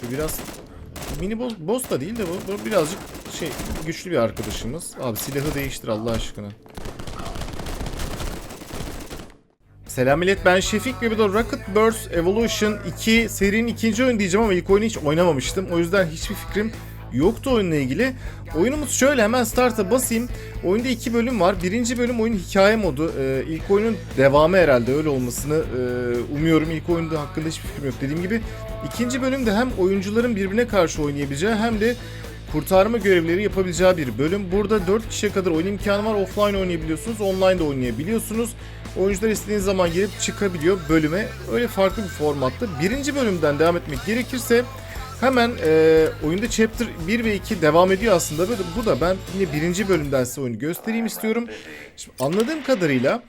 Şu biraz mini boss da değil de bu, bu birazcık şey güçlü bir arkadaşımız. Abi silahı değiştir Allah aşkına. Selam millet ben Şefik ve bu da Rocket Burst Evolution 2 serinin ikinci oyunu diyeceğim ama ilk oyunu hiç oynamamıştım. O yüzden hiçbir fikrim yoktu oyunla ilgili. Oyunumuz şöyle hemen start'a basayım. Oyunda iki bölüm var. Birinci bölüm oyun hikaye modu. Ee, ilk oyunun devamı herhalde öyle olmasını e, umuyorum. İlk oyunda hakkında hiçbir fikrim yok dediğim gibi. İkinci bölümde hem oyuncuların birbirine karşı oynayabileceği hem de kurtarma görevleri yapabileceği bir bölüm. Burada 4 kişiye kadar oyun imkanı var. Offline oynayabiliyorsunuz, online de oynayabiliyorsunuz. Oyuncular istediğiniz zaman girip çıkabiliyor bölüme. Öyle farklı bir formatta. Birinci bölümden devam etmek gerekirse hemen e, oyunda Chapter 1 ve 2 devam ediyor aslında. Böyle bu da ben yine birinci bölümden size oyunu göstereyim istiyorum. Şimdi anladığım kadarıyla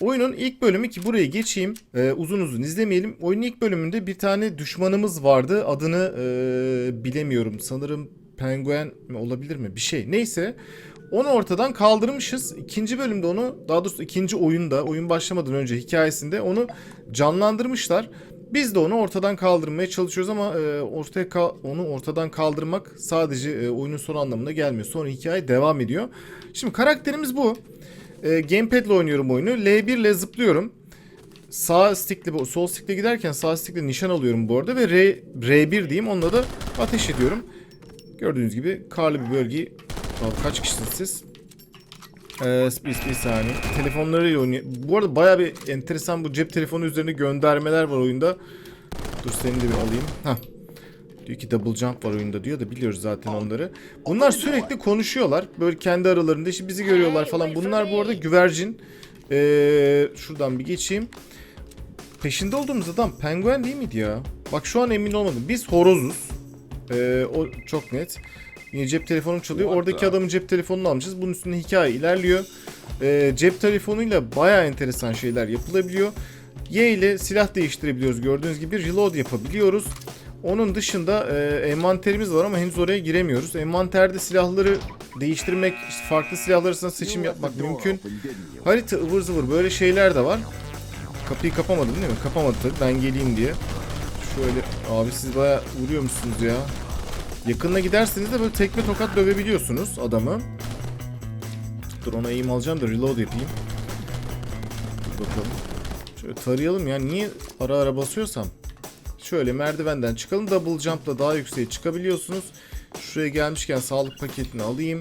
Oyunun ilk bölümü ki buraya geçeyim e, uzun uzun izlemeyelim. Oyunun ilk bölümünde bir tane düşmanımız vardı adını e, bilemiyorum sanırım penguen olabilir mi bir şey neyse. Onu ortadan kaldırmışız. İkinci bölümde onu daha doğrusu ikinci oyunda oyun başlamadan önce hikayesinde onu canlandırmışlar. Biz de onu ortadan kaldırmaya çalışıyoruz ama e, ortaya onu ortadan kaldırmak sadece e, oyunun son anlamına gelmiyor. Sonra hikaye devam ediyor. Şimdi karakterimiz bu. E, gamepad ile oynuyorum oyunu. L1 ile zıplıyorum. Sağ stickle, sol stickle giderken sağ stickle nişan alıyorum bu arada ve R, R1 diyeyim onunla da ateş ediyorum. Gördüğünüz gibi karlı bir bölgeyi... Kaç kişisiniz siz? Ee, bir, bir saniye. Telefonlarıyla oynuyor. Bu arada baya bir enteresan bu cep telefonu üzerine göndermeler var oyunda. Dur seni de bir alayım. Hah. Diyor ki double jump var oyunda diyor da biliyoruz zaten onları. Bunlar sürekli konuşuyorlar. Böyle kendi aralarında işte bizi görüyorlar falan. Bunlar bu arada güvercin. Ee, şuradan bir geçeyim. Peşinde olduğumuz adam penguen değil miydi ya? Bak şu an emin olmadım. Biz horozuz. Ee, o çok net. Yine cep telefonum çalıyor. Oradaki adamın cep telefonunu almışız. Bunun üstünde hikaye ilerliyor. Ee, cep telefonuyla baya enteresan şeyler yapılabiliyor. Y ile silah değiştirebiliyoruz gördüğünüz gibi. Reload yapabiliyoruz. Onun dışında e, envanterimiz var ama henüz oraya giremiyoruz. Envanterde silahları değiştirmek, işte farklı silahlar arasında seçim yapmak mümkün. Harita ıvır zıvır böyle şeyler de var. Kapıyı kapamadım değil mi? Kapamadı tabii ben geleyim diye. Şöyle abi siz baya vuruyor musunuz ya? Yakınına giderseniz de böyle tekme tokat dövebiliyorsunuz adamı. Dur ona aim alacağım da reload yapayım. Dur bakalım. Şöyle tarayalım ya. Niye ara ara basıyorsam. Şöyle merdivenden çıkalım. Double jump'la daha yükseğe çıkabiliyorsunuz. Şuraya gelmişken sağlık paketini alayım.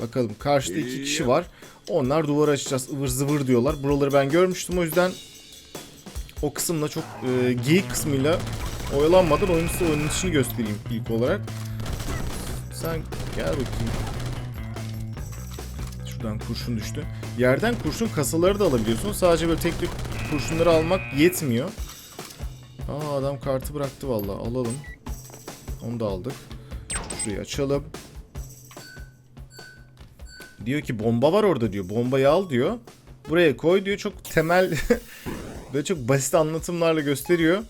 Bakalım karşıda iki kişi var. Onlar duvar açacağız ıvır zıvır diyorlar. Buraları ben görmüştüm o yüzden o kısımla çok e, geyik kısmıyla oyalanmadan oyunun size içini göstereyim ilk olarak. Sen gel bakayım. Şuradan kurşun düştü. Yerden kurşun kasaları da alabiliyorsun. Sadece böyle tek tek kurşunları almak yetmiyor. Aa adam kartı bıraktı vallahi. Alalım. Onu da aldık. Şurayı açalım. Diyor ki bomba var orada diyor. Bombayı al diyor. Buraya koy diyor. Çok temel böyle çok basit anlatımlarla gösteriyor.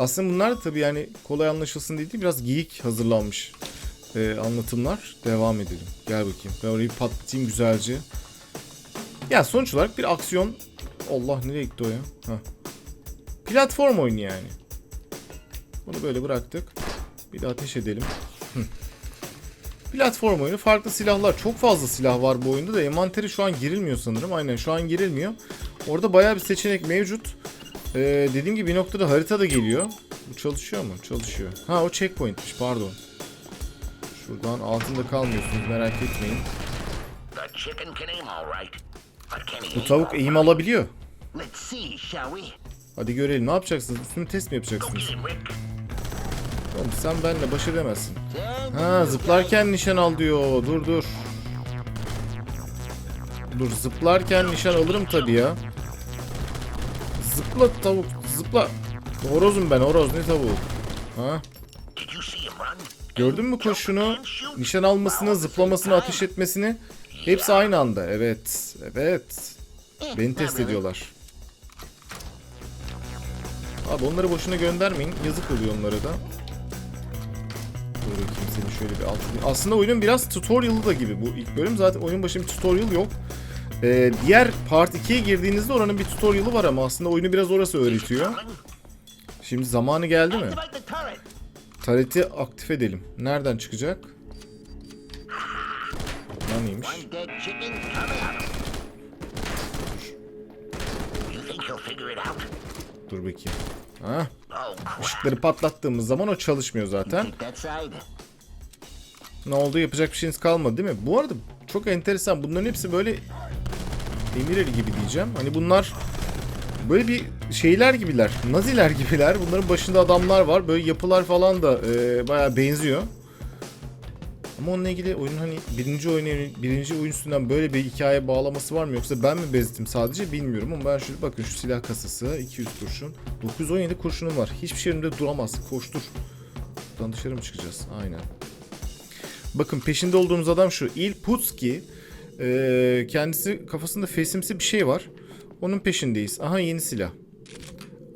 Aslında bunlar da tabii yani kolay anlaşılsın diye değil biraz geyik hazırlanmış e, anlatımlar. Devam edelim. Gel bakayım. Ben orayı patlatayım güzelce. Ya sonuç olarak bir aksiyon. Allah nereye gitti o ya? Heh. Platform oyunu yani. Bunu böyle bıraktık. Bir de ateş edelim. Platform oyunu. Farklı silahlar. Çok fazla silah var bu oyunda da. Envanteri şu an girilmiyor sanırım. Aynen şu an girilmiyor. Orada bayağı bir seçenek mevcut. Ee, dediğim gibi bir noktada harita da geliyor. Bu çalışıyor mu? Çalışıyor. Ha o checkpointmiş pardon. Şuradan altında kalmıyorsunuz merak etmeyin. Bu tavuk eğim alabiliyor. Hadi görelim ne yapacaksınız? Üstünü test mi yapacaksınız? Oğlum sen benimle baş edemezsin. Ha zıplarken nişan al diyor. Dur dur. Dur zıplarken nişan alırım tabii ya. Zıpla tavuk zıpla. Horozum ben horoz ne tavuğu. Ha? Gördün mü koşunu? Nişan almasını, zıplamasını, ateş etmesini. Hepsi aynı anda. Evet. Evet. Beni test ediyorlar. Abi onları boşuna göndermeyin. Yazık oluyor onlara da. Dur seni şöyle bir altına. Aslında oyunun biraz tutorial'ı da gibi bu ilk bölüm. Zaten oyunun başında bir tutorial yok. Ee, diğer part 2'ye girdiğinizde oranın bir tutorial'ı var ama aslında oyunu biraz orası öğretiyor. Şimdi zamanı geldi mi? Tareti aktif edelim. Nereden çıkacak? Lan out? Dur bakayım. Ha? Oh. Işıkları patlattığımız zaman o çalışmıyor zaten. Ne oldu yapacak bir şeyiniz kalmadı değil mi? Bu arada çok enteresan. Bunların hepsi böyle Emireli gibi diyeceğim. Hani bunlar böyle bir şeyler gibiler. Naziler gibiler. Bunların başında adamlar var. Böyle yapılar falan da e, bayağı benziyor. Ama onunla ilgili oyunun hani birinci oyun birinci oyun üstünden böyle bir hikaye bağlaması var mı yoksa ben mi bezdim sadece bilmiyorum ama ben şu bakın şu silah kasası 200 kurşun 917 kurşunum var. Hiçbir şeyimde duramaz. Koştur. Buradan dışarı mı çıkacağız? Aynen. Bakın peşinde olduğumuz adam şu. Il Putski. Ee, kendisi kafasında fesimsi bir şey var. Onun peşindeyiz. Aha yeni silah.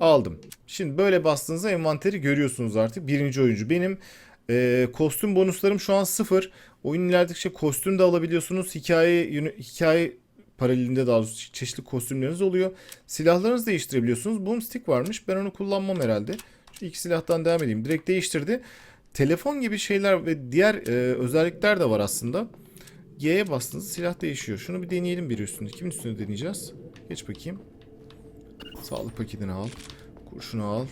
Aldım. Şimdi böyle bastığınızda envanteri görüyorsunuz artık. Birinci oyuncu. Benim e, kostüm bonuslarım şu an sıfır. Oyun ilerledikçe kostüm de alabiliyorsunuz. Hikaye hikaye paralelinde daha doğrusu çeşitli kostümleriniz oluyor. Silahlarınızı değiştirebiliyorsunuz. Boomstick varmış. Ben onu kullanmam herhalde. Şu iki silahtan devam edeyim. Direkt değiştirdi. Telefon gibi şeyler ve diğer e, özellikler de var aslında. Y'ye bastığınızda silah değişiyor. Şunu bir deneyelim biri üstünde. Kimin üstünde deneyeceğiz? Geç bakayım. Sağlık paketini al. Kurşunu al.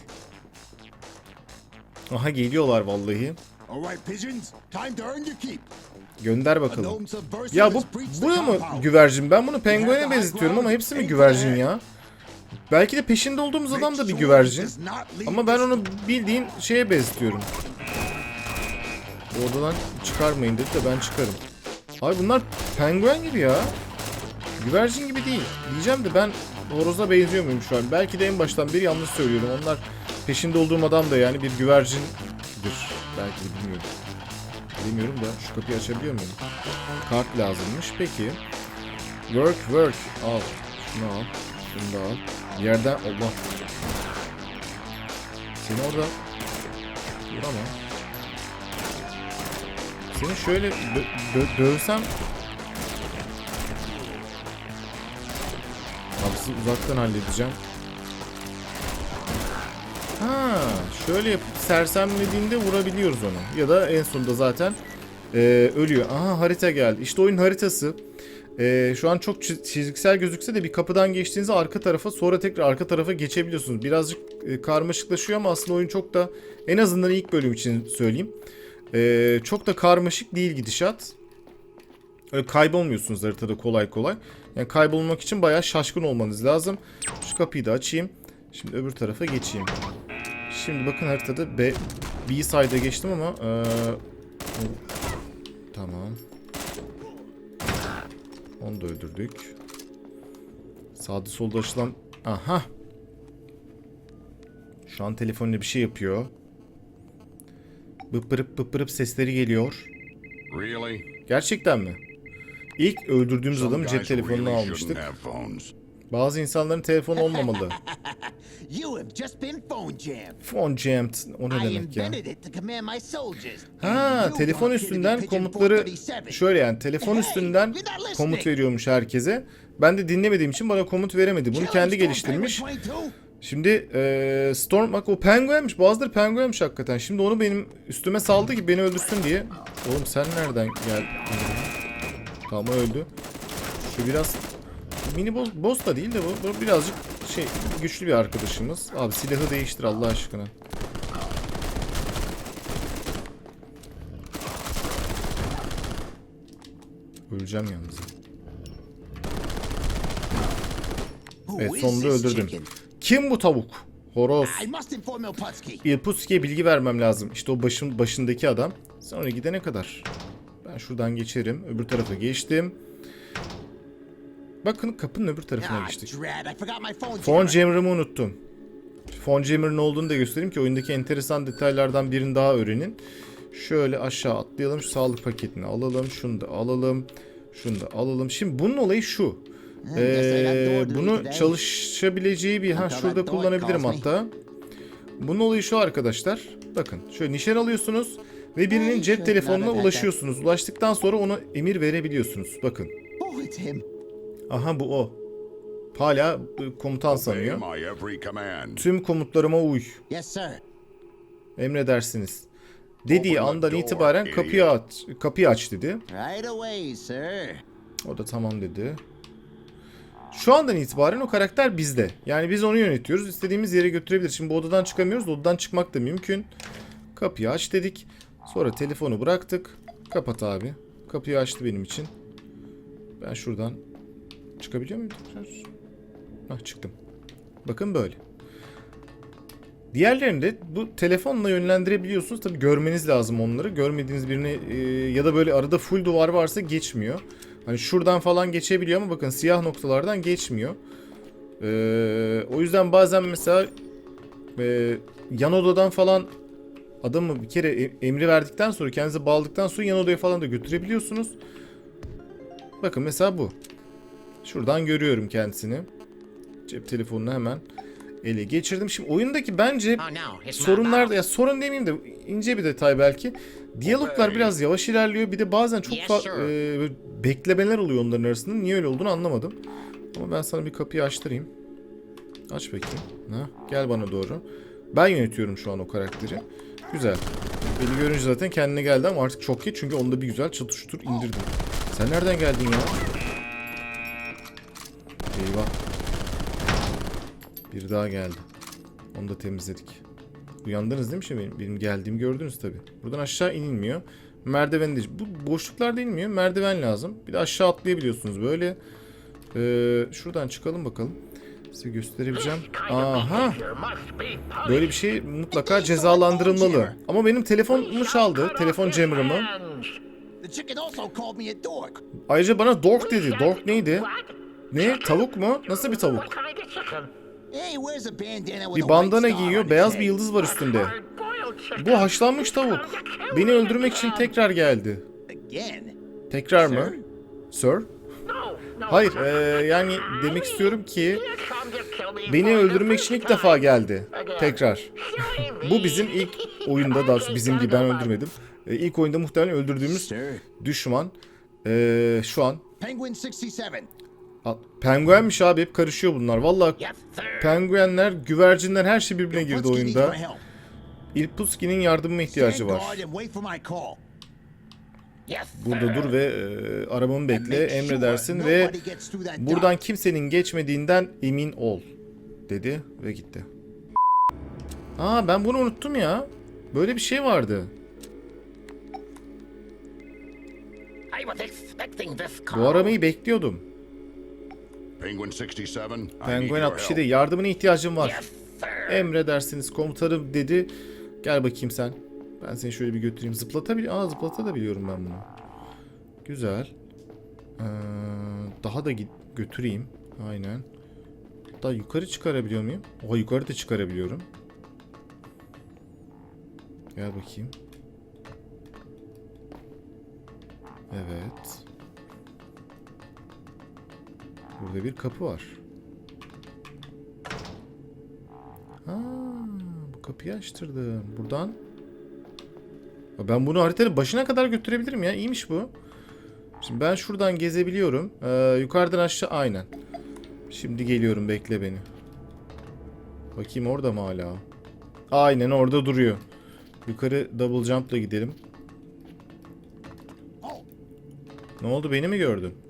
Aha geliyorlar vallahi. Gönder bakalım. Ya bu has breached the bu da mı güvercin? Ben bunu penguene benzetiyorum ama hepsi mi güvercin ya? Belki de peşinde olduğumuz adam da bir güvercin. Ama ben onu bildiğin şeye benzetiyorum. Bu odadan çıkarmayın dedi de ben çıkarım. Abi bunlar penguen gibi ya. Güvercin gibi değil. Diyeceğim de ben horoza benziyor muyum şu an? Belki de en baştan beri yanlış söylüyorum. Onlar peşinde olduğum adam da yani bir güvercindir. Belki de bilmiyorum. Bilmiyorum da şu kapıyı açabiliyor muyum? Kart lazımmış. Peki. Work work. Al. Şunu al. Şunu da al. Bir yerden Allah. Seni orada Vur ama. Seni şöyle dö- dö- dövsem Abi uzaktan halledeceğim. Ha, şöyle yapıp sersemlediğinde vurabiliyoruz onu. Ya da en sonunda zaten e, ölüyor. Aha harita geldi. İşte oyun haritası. E, şu an çok çiz- çizgisel gözükse de bir kapıdan geçtiğinizde arka tarafa sonra tekrar arka tarafa geçebiliyorsunuz. Birazcık e, karmaşıklaşıyor ama aslında oyun çok da en azından ilk bölüm için söyleyeyim. E, çok da karmaşık değil gidişat. Öyle kaybolmuyorsunuz haritada kolay kolay. Yani kaybolmak için bayağı şaşkın olmanız lazım. Şu kapıyı da açayım. Şimdi öbür tarafa geçeyim. Şimdi bakın haritada B, B side'a geçtim ama eee, o- tamam. Onu da öldürdük. Sağda solda açılan aha. Şu an telefonla bir şey yapıyor. Bıpırıp bıpırıp sesleri geliyor. Gerçekten mi? İlk öldürdüğümüz adamın cep telefonunu almıştık. Bazı insanların telefonu olmamalı. You have just been phone jammed. O ne I demek ya? invented it to command my soldiers. Ha, telefon üstünden komutları 437. şöyle yani telefon üstünden komut veriyormuş herkese. Ben de dinlemediğim için bana komut veremedi. Bunu kendi geliştirmiş. Penguin 22? Şimdi eee Storm bak o penguenmiş. Bazıları penguenmiş hakikaten. Şimdi onu benim üstüme saldı ki beni öldürsün diye. Oğlum sen nereden geldin? Tamam öldü. Şu biraz mini boss, boss da değil de bu, bu birazcık şey güçlü bir arkadaşımız. Abi silahı değiştir Allah aşkına. Öleceğim yalnız. Evet sonunda öldürdüm. Kim bu tavuk? Horoz. Irputski'ye bilgi vermem lazım. İşte o başın başındaki adam. Sonra gidene kadar. Ben şuradan geçerim. Öbür tarafa geçtim. Bakın kapının öbür tarafına Ah, geçtik. jammer. jammer'ımı unuttum. Phone jammer'ın olduğunu da göstereyim ki oyundaki enteresan detaylardan birini daha öğrenin. Şöyle aşağı atlayalım. Şu sağlık paketini alalım. Şunu da alalım. Şunu da alalım. Şimdi bunun olayı şu. Ee, bunu çalışabileceği bir ha şurada kullanabilirim hatta. Bunun olayı şu arkadaşlar. Bakın şöyle nişan alıyorsunuz ve birinin cep telefonuna ulaşıyorsunuz. Ulaştıktan sonra ona emir verebiliyorsunuz. Bakın. Oh. Aha bu o. Hala komutan sanıyor. Tüm komutlarıma uy. Yes, sir. Emredersiniz. dediği andan itibaren kapıyı aç, kapıyı aç dedi. Right away, sir. O da tamam dedi. Şu andan itibaren o karakter bizde. Yani biz onu yönetiyoruz. İstediğimiz yere götürebiliriz. Şimdi bu odadan çıkamıyoruz. Odadan çıkmak da mümkün. Kapıyı aç dedik. Sonra telefonu bıraktık. Kapat abi. Kapıyı açtı benim için. Ben şuradan çıkabiliyor muyum tekrar? Hah çıktım. Bakın böyle. Diğerlerini de bu telefonla yönlendirebiliyorsunuz. Tabi görmeniz lazım onları. Görmediğiniz birini e, ya da böyle arada full duvar varsa geçmiyor. Hani şuradan falan geçebiliyor ama bakın siyah noktalardan geçmiyor. Ee, o yüzden bazen mesela e, yan odadan falan adamı bir kere e- emri verdikten sonra kendinize bağladıktan sonra yan odaya falan da götürebiliyorsunuz. Bakın mesela bu. Şuradan görüyorum kendisini. Cep telefonunu hemen ele geçirdim. Şimdi oyundaki bence Oh sorunlar da ya sorun demeyeyim de ince bir detay belki. Diyaloglar biraz yavaş ilerliyor. Bir de bazen çok e, beklemeler oluyor onların arasında. Niye öyle olduğunu anlamadım. Ama ben sana bir kapıyı açtırayım. Aç bakayım. Ha, gel bana doğru. Ben yönetiyorum şu an o karakteri. Güzel. Beni görünce zaten kendine geldi ama artık çok geç çünkü onu da bir güzel çatıştır indirdim. Sen nereden geldin ya? Eyvah. Bir daha geldi. Onu da temizledik. Uyandınız değil mi şimdi benim, benim geldiğimi gördünüz tabi. Buradan aşağı inilmiyor. Merdiven de bu boşluklarda inmiyor. Merdiven lazım. Bir de aşağı atlayabiliyorsunuz böyle. Ee, şuradan çıkalım bakalım. Size gösterebileceğim. Aha. Böyle bir şey mutlaka cezalandırılmalı. Ama benim telefonumu çaldı. Telefon jammer'ımı. Ayrıca bana dork dedi. Dork neydi? Ne? Tavuk mu? Nasıl bir tavuk? Hey, where's a bandana with Bir a bandana giyiyor. Beyaz bir yıldız var üstünde. Bu haşlanmış tavuk. Beni öldürmek için tekrar geldi. Tekrar mı? Sir? Hayır, eee, yani demek istiyorum ki beni öldürmek için ilk defa geldi. Tekrar. Bu bizim ilk oyunda, daha bizim değil ben öldürmedim. E, ilk oyunda muhtemelen öldürdüğümüz düşman. Eee, şu an Penguin 67. A- penguenmiş abi hep karışıyor bunlar. Sir. penguenler, güvercinler her şey birbirine girdi oyunda. help. İlpuski'nin yardımıma ihtiyacı var. Burada dur ve e, arabamı bekle, emredersin ve buradan kimsenin geçmediğinden emin ol dedi ve gitti. Aa ben bunu unuttum ya. Böyle bir şey vardı. Bu arabayı bekliyordum. Penguin 67, I need Penguen your 67 help. yardımına ihtiyacım var. Emredersiniz komutanım dedi. Gel bakayım sen. Ben seni şöyle bir götüreyim. Zıplatabiliyor. Aa zıplatabiliyorum ben bunu. Güzel. Ee, daha da git götüreyim. Aynen. Daha yukarı çıkarabiliyor muyum? Oha yukarı da çıkarabiliyorum. Gel bakayım. Evet. Burada bir kapı var. Ha, bu kapıyı açtırdım. Buradan. Ben bunu haritanın başına kadar götürebilirim ya. İyiymiş bu. Şimdi ben şuradan gezebiliyorum. Ee, yukarıdan aşağı aynen. Şimdi geliyorum bekle beni. Bakayım orada mı hala? Aynen orada duruyor. Yukarı double jump'la gidelim. Ne oldu beni mi gördün?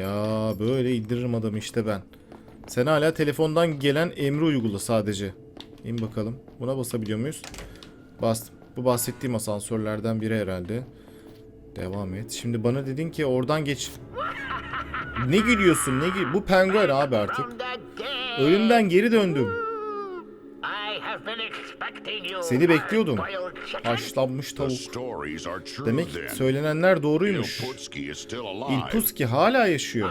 Ya böyle indiririm adamı işte ben. Sen hala telefondan gelen emri uygula sadece. İn bakalım. Buna basabiliyor muyuz? Bastım. Bu bahsettiğim asansörlerden biri herhalde. Devam et. Şimdi bana dedin ki oradan geç. Ne gülüyorsun? Ne gül? Bu penguen abi artık. Ölümden geri döndüm. Seni bekliyordum. Haşlanmış tavuk. Demek söylenenler doğruymuş. İlpuski hala yaşıyor.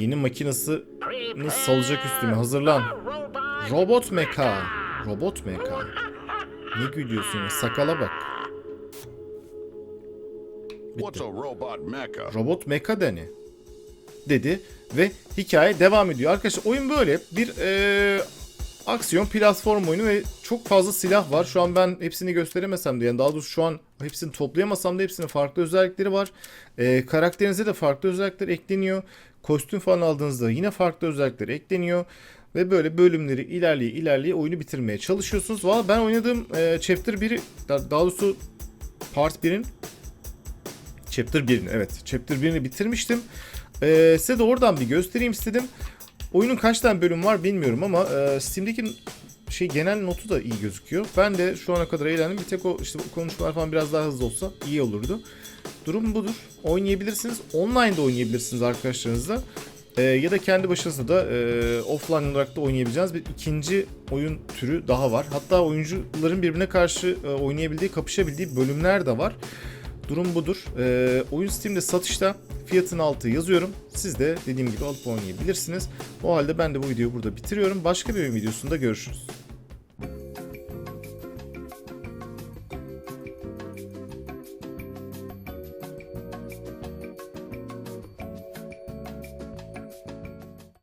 Yeni Prepare salacak üstüme. Hazırlan. robot meka. Robot meka. Ne gülüyorsun ya? Sakala bak. A robot meka deni. Dedi ve hikaye devam ediyor. Arkadaşlar oyun böyle bir eee, aksiyon platform oyunu ve çok fazla silah var. Şu an ben hepsini gösteremesem de yani daha doğrusu şu an hepsini toplayamasam da hepsinin farklı özellikleri var. Eee karakterinize de farklı özellikler ekleniyor. Kostüm falan aldığınızda yine farklı özellikler ekleniyor. Ve böyle bölümleri ilerleye ilerleye oyunu bitirmeye çalışıyorsunuz. Valla ben oynadığım e, Chapter 1'i da- daha doğrusu Part 1'in Chapter 1'ini evet Chapter 1'ini bitirmiştim. Ee, size de oradan bir göstereyim istedim. Oyunun kaç tane bölüm var bilmiyorum ama e, Steam'deki şey genel notu da iyi gözüküyor. Ben de şu ana kadar eğlendim. Bir tek o işte konuşmalar falan biraz daha hızlı olsa iyi olurdu. Durum budur. Oynayabilirsiniz. Online'da oynayabilirsiniz arkadaşlarınızla. Ee, ya da kendi başınıza da e, offline olarak da oynayabileceğiniz bir ikinci oyun türü daha var. Hatta oyuncuların birbirine karşı e, oynayabildiği, kapışabildiği bölümler de var. Durum budur. Ee, oyun Steam'de satışta fiyatın altı yazıyorum. Siz de dediğim gibi alıp oynayabilirsiniz. O halde ben de bu videoyu burada bitiriyorum. Başka bir oyun videosunda görüşürüz.